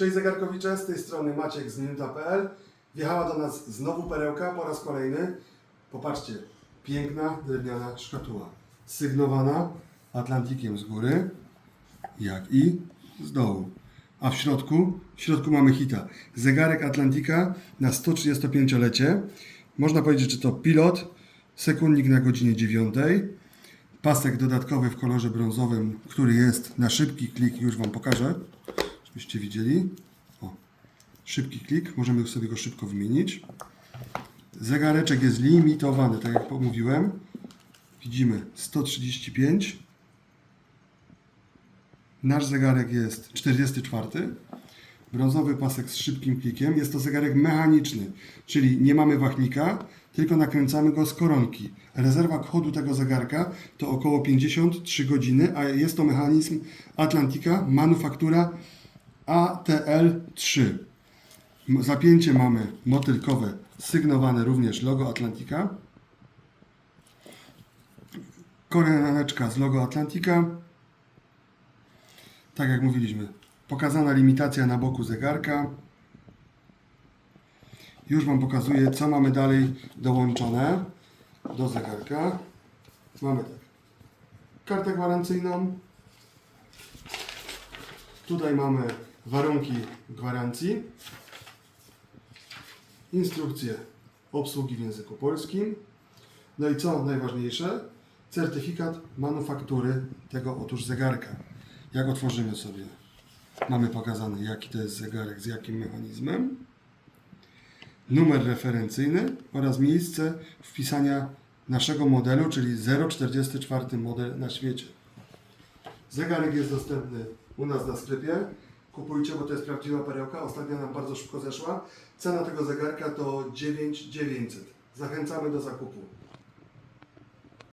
Cześć zegarkowicze, z tej strony Maciek z Minuta.pl. Wjechała do nas znowu perełka po raz kolejny. Popatrzcie, piękna drewniana szkatuła. Sygnowana Atlantikiem z góry, jak i z dołu. A w środku, w środku mamy hita. Zegarek Atlantika na 135-lecie. Można powiedzieć, że to pilot, sekundnik na godzinie 9. Pasek dodatkowy w kolorze brązowym, który jest na szybki klik, już Wam pokażę, żebyście widzieli. O, szybki klik, możemy sobie go szybko wymienić. Zegareczek jest limitowany, tak jak mówiłem. Widzimy 135. Nasz zegarek jest 44. Brązowy pasek z szybkim klikiem. Jest to zegarek mechaniczny, czyli nie mamy wachnika, tylko nakręcamy go z koronki. Rezerwa chodu tego zegarka to około 53 godziny, a jest to mechanizm Atlantika, manufaktura ATL3. M- Zapięcie mamy motylkowe, sygnowane również logo Atlantika. Koroneczka z logo Atlantika. Tak jak mówiliśmy, pokazana limitacja na boku zegarka. Już Wam pokazuję, co mamy dalej dołączone do zegarka. Mamy tak. Kartę gwarancyjną. Tutaj mamy warunki gwarancji. Instrukcję obsługi w języku polskim. No i co najważniejsze, certyfikat manufaktury tego otóż zegarka. Jak otworzymy sobie, mamy pokazane jaki to jest zegarek, z jakim mechanizmem, numer referencyjny oraz miejsce wpisania naszego modelu, czyli 044 model na świecie. Zegarek jest dostępny u nas na sklepie. Kupujcie, bo to jest prawdziwa perełka. Ostatnio nam bardzo szybko zeszła. Cena tego zegarka to 9900. Zachęcamy do zakupu.